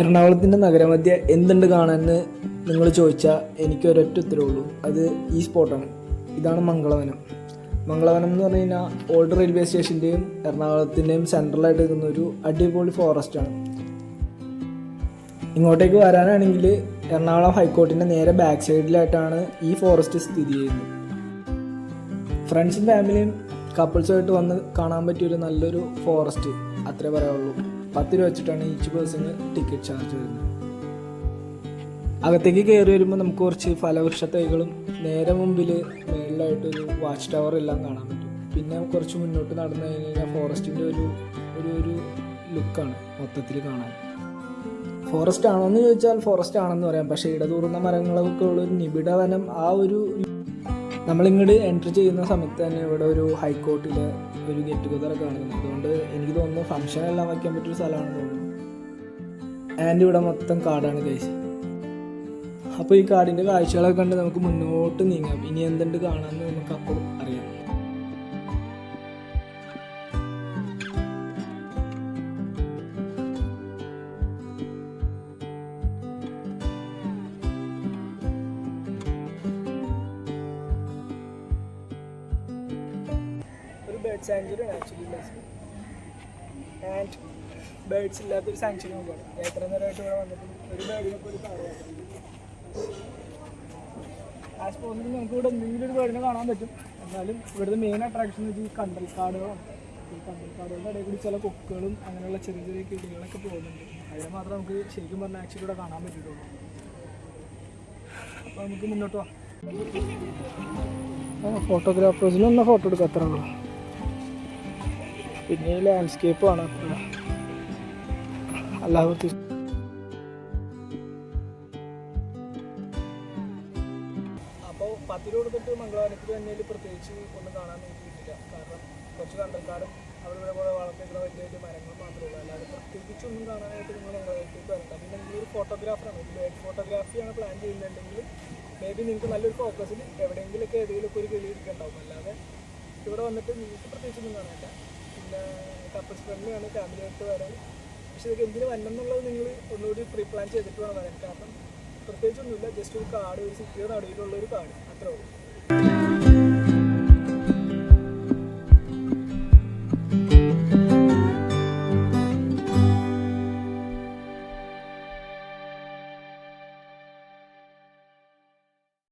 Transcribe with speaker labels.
Speaker 1: എറണാകുളത്തിന്റെ നഗരമധ്യ എന്തുണ്ട് കാണാമെന്ന് നിങ്ങൾ ചോദിച്ചാൽ എനിക്ക് ഒരൊറ്റ ഉത്തരവേ ഉള്ളൂ. അത് ഈ സ്പോട്ടാണ്. ഇതാണ് മംഗളവനം. മംഗളവനം എന്ന് പറഞ്ഞു കഴിഞ്ഞാൽ ഓൾഡ് റെയിൽവേ സ്റ്റേഷന്റെയും എറണാകുളത്തിന്റെയും സെൻട്രലായിട്ട് നിൽക്കുന്ന ഒരു അടിപൊളി ഫോറസ്റ്റാണ് ഇങ്ങോട്ടേക്ക് വരാനാണെങ്കിൽ എറണാകുളം ഹൈക്കോർട്ടിന്റെ നേരെ ബാക്ക് സൈഡിലായിട്ടാണ് ഈ ഫോറസ്റ്റ് സ്ഥിതി ചെയ്യുന്നത്. ഫ്രണ്ട്സും ഫാമിലിയും കപ്പിൾസുമായിട്ട് വന്ന് കാണാൻ പറ്റിയൊരു നല്ലൊരു ഫോറസ്റ്റ് അത്രേ പറയാനുള്ളൂ. പത്ത് രൂപ വെച്ചിട്ടാണ് ഈച്ച് പേഴ്സണ് ടിക്കറ്റ് ചാർജ് വരുന്നത്. അകത്തേക്ക് കയറി വരുമ്പോൾ നമുക്ക് കുറച്ച് ഫലവൃക്ഷ തൈകളും നേരെ മുമ്പിൽ മേളിലായിട്ട് ഒരു വാച്ച് ടവർ എല്ലാം കാണാൻ പറ്റും. പിന്നെ കുറച്ച് മുന്നോട്ട് നടന്നു കഴിഞ്ഞാൽ ഫോറസ്റ്റിന്റെ ഒരു ഒരു ഒരു ലുക്കാണ് മൊത്തത്തിൽ കാണാൻ. ഫോറസ്റ്റ് ആണോ എന്ന് ചോദിച്ചാൽ ഫോറസ്റ്റ് ആണെന്ന് പറയാം. പക്ഷേ ഇടതൂർന്ന മരങ്ങളൊക്കെ ഉള്ള ഒരു നിബിഡ വനം ആ ഒരു നമ്മളിങ്ങോട്ട് എൻട്രി ചെയ്യുന്ന സമയത്ത് തന്നെ ഇവിടെ ഒരു ഹൈക്കോർട്ടിലെ ഒരു ഗെറ്റ് ഒക്കെ കാണുന്നുണ്ട് അതുകൊണ്ട് എനിക്ക് തോന്നുന്നു ഫംഗ്ഷൻ എല്ലാം വയ്ക്കാൻ പറ്റിയൊരു സ്ഥലമാണെന്ന് തോന്നുന്നു. ആൻഡ് ഇവിടെ മൊത്തം കാടാണ് കഴിച്ച് അപ്പോൾ ഈ കാടിന്റെ കാഴ്ചകളൊക്കെ കണ്ട് നമുക്ക് മുന്നോട്ട് നീങ്ങാം. ഇനി എന്തുണ്ട് കാണാമെന്ന് നമുക്ക് അപ്പോൾ അറിയാം. ബേർഡ് സാങ്ച്വറി ആണ് ആക്ച്വലി ആൻഡ് ബേർഡ്സ് ഇല്ലാത്തൊരു സാങ്ച്വറി നോക്കുകയാണ് എത്ര നേരമായിട്ട് ഇവിടെ വന്നിട്ട് ഒരു ബേർഡിനൊക്കെ ഒരു കാട് ആസ് പോസിബിൾ നമുക്ക് ഇവിടെ എന്തെങ്കിലും ഒരു ബേർഡിനെ കാണാൻ പറ്റും. എന്നാലും ഇവിടുത്തെ മെയിൻ അട്രാക്ഷൻ എന്ന് വെച്ചാൽ ഈ കണ്ടൽക്കാടുകളാണ് ഈ കണ്ടൽക്കാടുകളുടെ ഇടയിൽ കൂടി ചില കൊക്കുകളും അങ്ങനെയുള്ള ചെറിയ ചെറിയ കിളികളൊക്കെ പോകുന്നുണ്ട്. അതിനെ മാത്രം നമുക്ക് ശരിക്കും പറഞ്ഞാൽ ആക്ച്വലി ഇവിടെ കാണാൻ പറ്റിയിട്ടുള്ളൂ. അപ്പോൾ നമുക്ക് മുന്നോട്ട് പോവാം. ഫോട്ടോഗ്രാഫേഴ്സിനൊന്നും ഫോട്ടോ എടുക്കാം അത്ര പിന്നെ ഈ ആണ് അല്ലാതെ അപ്പോൾ പത്ത് രൂപ കൊടുത്തിട്ട് മംഗളവാരത്തിൽ തന്നെ പ്രത്യേകിച്ച് ഒന്നും കാണാൻ നോക്കിയിട്ടില്ല. കാരണം കുറച്ച് കണ്ടൽക്കാരും അവിടെ ഇവിടെ പോലെ വളർത്തിക്കുന്ന വലിയ വലിയ മരങ്ങൾ മാത്രമേ ഉള്ളൂ. അല്ലാതെ പ്രത്യേകിച്ച് ഒന്നും കാണാനായിട്ട് നിങ്ങൾ മംഗളവാരത്തേക്ക് വരണ്ട. പിന്നെ നിങ്ങൾ ഒരു ഫോട്ടോഗ്രാഫറാണ് ബേഡ് ഫോട്ടോഗ്രാഫിയാണ് പ്ലാൻ ചെയ്യുന്നുണ്ടെങ്കിൽ മേ ബി നിങ്ങൾക്ക് നല്ലൊരു ഫോക്കസിൽ എവിടെയെങ്കിലുമൊക്കെ ഏതെങ്കിലുമൊക്കെ ഒരു കിളി ഇരിക്കുന്നുണ്ടാവും അല്ലാതെ ഇവിടെ വന്നിട്ട് നിങ്ങൾക്ക് പ്രത്യേകിച്ചൊന്നും കാണാനില്ല. പിന്നെ കപ്പിൾസ് ഫ്രണ്ട്ലിയാണ് ഫാമിലിയായിട്ട് വരാൻ. പക്ഷെ ഇതൊക്കെ എന്തിനു വരണം എന്നുള്ളത് നിങ്ങൾ ഒന്നുകൂടി പ്രീ പ്ലാൻ ചെയ്തിട്ട് വേണം വരാൻ. കാരണം പ്രത്യേകിച്ചൊന്നുമില്ല ജസ്റ്റ് ഒരു കാട് ഒരു സിറ്റിയുടെ നടുവിലുള്ള ഒരു കാട് അത്രേ ഉള്ളൂ.